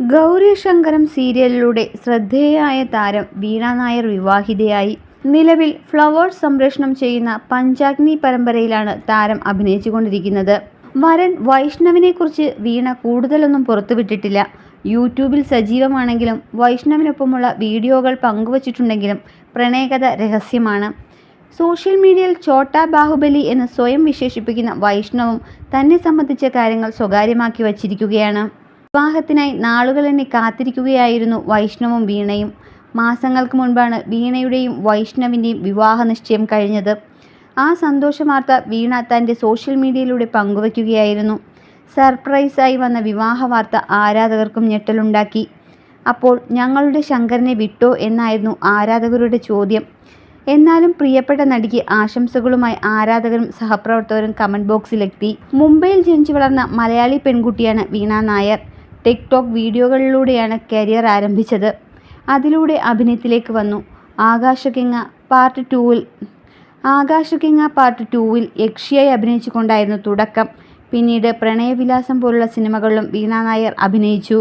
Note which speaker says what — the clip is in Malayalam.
Speaker 1: ഗൗരി ശങ്കരം സീരിയലിലൂടെ ശ്രദ്ധേയായ താരം വീണ നായർ വിവാഹിതയായി. നിലവിൽ ഫ്ലവേഴ്സ് സംപ്രേഷണം ചെയ്യുന്ന പഞ്ചാഗ്നി പരമ്പരയിലാണ് താരം അഭിനയിച്ചുകൊണ്ടിരിക്കുന്നത്. വരൻ വൈഷ്ണവിനെക്കുറിച്ച് വീണ കൂടുതലൊന്നും പുറത്തുവിട്ടിട്ടില്ല. യൂട്യൂബിൽ സജീവമാണെങ്കിലും വൈഷ്ണവിനൊപ്പമുള്ള വീഡിയോകൾ പങ്കുവച്ചിട്ടുണ്ടെങ്കിലും പ്രണയകഥ രഹസ്യമാണ്. സോഷ്യൽ മീഡിയയിൽ ചോട്ടാ ബാഹുബലി എന്ന് സ്വയം വിശേഷിപ്പിക്കുന്ന വൈഷ്ണവും തന്നെ സംബന്ധിച്ച കാര്യങ്ങൾ സ്വകാര്യമാക്കി വച്ചിരിക്കുകയാണ്. വിവാഹത്തിനായി നാളുകൾ എന്നെ കാത്തിരിക്കുകയായിരുന്നു വൈഷ്ണവും വീണയും. മാസങ്ങൾക്ക് മുൻപാണ് വീണയുടെയും വൈഷ്ണവിന്റെയും വിവാഹ നിശ്ചയം കഴിഞ്ഞത്. ആ സന്തോഷ വാർത്ത വീണ തന്റെ സോഷ്യൽ മീഡിയയിലൂടെ പങ്കുവയ്ക്കുകയായിരുന്നു. സർപ്രൈസായി വന്ന വിവാഹ വാർത്ത ആരാധകർക്കും ഞെട്ടലുണ്ടാക്കി. അപ്പോൾ ഞങ്ങളുടെ ശങ്കറിനെ വിട്ടോ എന്നായിരുന്നു ആരാധകരുടെ ചോദ്യം. എന്നാലും പ്രിയപ്പെട്ട നടിക്ക് ആശംസകളുമായി ആരാധകരും സഹപ്രവർത്തകരും കമന്റ് ബോക്സിലെത്തി. മുംബൈയിൽ ജനിച്ചു വളർന്ന മലയാളി പെൺകുട്ടിയാണ് വീണ നായർ. ടിക്ടോക്ക് വീഡിയോകളിലൂടെയാണ് കരിയർ ആരംഭിച്ചത്. അതിലൂടെ അഭിനയത്തിലേക്ക് വന്നു. ആകാശകിങ്ങ പാർട്ട് ടൂവിൽ ആകാശകിങ്ങ പാർട്ട് ടൂവിൽ യക്ഷിയായി അഭിനയിച്ചുകൊണ്ടായിരുന്നു തുടക്കം. പിന്നീട് പ്രണയവിലാസം പോലുള്ള സിനിമകളിലും വീണാ നായർ അഭിനയിച്ചു.